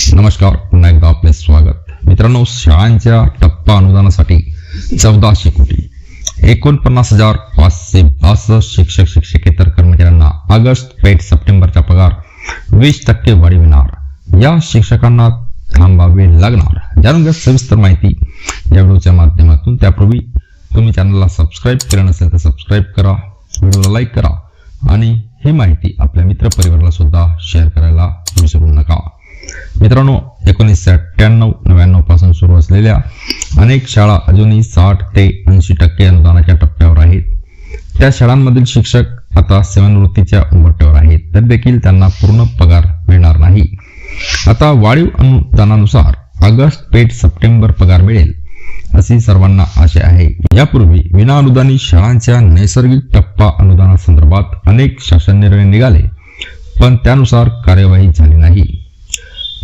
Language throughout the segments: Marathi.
नमस्कार पुन्हा एकदा आपले स्वागत. मित्रांनो शाळांच्या टप्पा अनुदानासाठी चौदाशे कोटी. एकोणपन्नास हजार पाचशे बासष्ट शिक्षक शिक्षकेतर कर्मचाऱ्यांना ऑगस्ट पेठ सप्टेंबरचा पगार वीस टक्के वाढविणार या शिक्षकांना थांबावे लागणार. जाणून घ्या सविस्तर माहिती या व्हिडिओच्या माध्यमातून. त्यापूर्वी तुम्ही चॅनलला सबस्क्राईब केलं नसेल तर सबस्क्राईब करा व्हिडिओला लाईक करा आणि ही माहिती आपल्या मित्रपरिवाराला सुद्धा शेअर करायला विसरू नका. मित्रांनो एकोणीसशे अठ्ठ्याण्णव नव्याण्णवपासून सुरू असलेल्या अनेक शाळा अजूनही साठ ते ऐंशी टक्के अनुदानाच्या टप्प्यावर आहेत. त्या शाळांमधील शिक्षक आता सेवानिवृत्तीच्या उंबरट्यावर आहेत. तर देखील त्यांना पूर्ण पगार मिळणार नाही. आता वाढीव अनुदानानुसार ऑगस्ट पेठ सप्टेंबर पगार मिळेल अशी सर्वांना आशा आहे. यापूर्वी विना अनुदानी शाळांच्या नैसर्गिक टप्पा अनुदानासंदर्भात अनेक शासन निर्णय निघाले पण त्यानुसार कार्यवाही झाली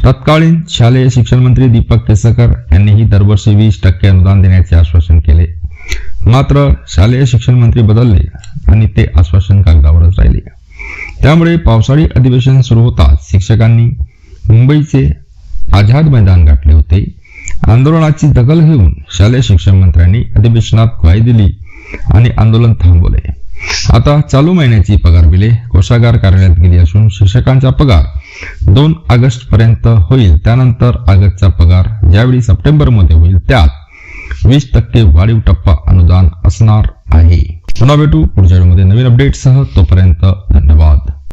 तत्कालीन शालेय शिक्षण मंत्री दीपक केसरकर यांनीही दरवर्षी वीस टक्के अनुदान देण्याचे आश्वासन केले. मात्र शालेय शिक्षण मंत्री बदलले आणि ते आश्वासन कागदावरच राहिले. त्यामुळे पावसाळी अधिवेशन सुरू होताच शिक्षकांनी मुंबईचे आझाद मैदान गाठले होते. आंदोलनाची दखल घेऊन शालेय शिक्षण मंत्र्यांनी अधिवेशनात ग्वाही दिली आणि आंदोलन थांबवले. आता चालू महिन्याची पगार बिले कोषागार कार्यालयात गेली असून शिक्षकांचा पगार दोन ऑगस्ट पर्यंत होईल. त्यानंतर ऑगस्टचा पगार ज्यावेळी सप्टेंबरमध्ये होईल त्यात वीस टक्के वाढीव टप्पा अनुदान असणार आहे. पुन्हा भेटू पुढच्या व्हिडिओमध्ये नवीन अपडेटसह तोपर्यंत धन्यवाद.